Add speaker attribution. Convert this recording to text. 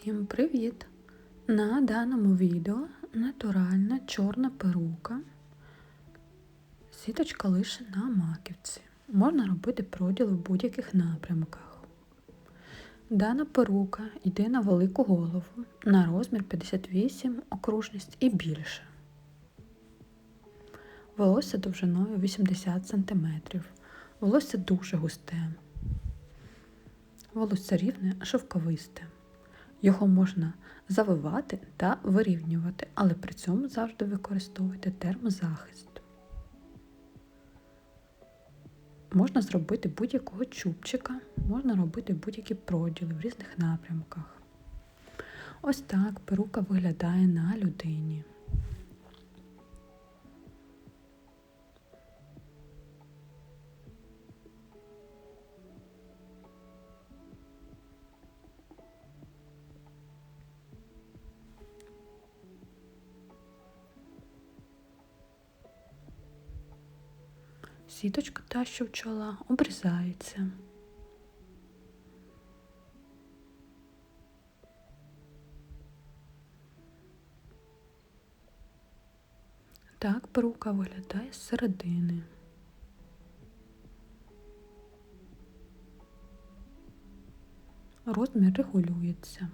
Speaker 1: Всім привіт! На даному відео натуральна чорна перука. Сіточка лише на маківці. Можна робити проділи в будь-яких напрямках. Дана перука йде на велику голову на розмір 58 окружність і більше. Волосся довжиною 80 см. Волосся дуже густе. Волосся рівне, шовковисте. Його можна завивати та вирівнювати, але при цьому завжди використовуйте термозахист. Можна зробити будь-якого чубчика, можна робити будь-які проділи в різних напрямках. Ось так перука виглядає на людині. Сіточка та, що в чола, обрізається. Так перука виглядає з середини. Розмір регулюється.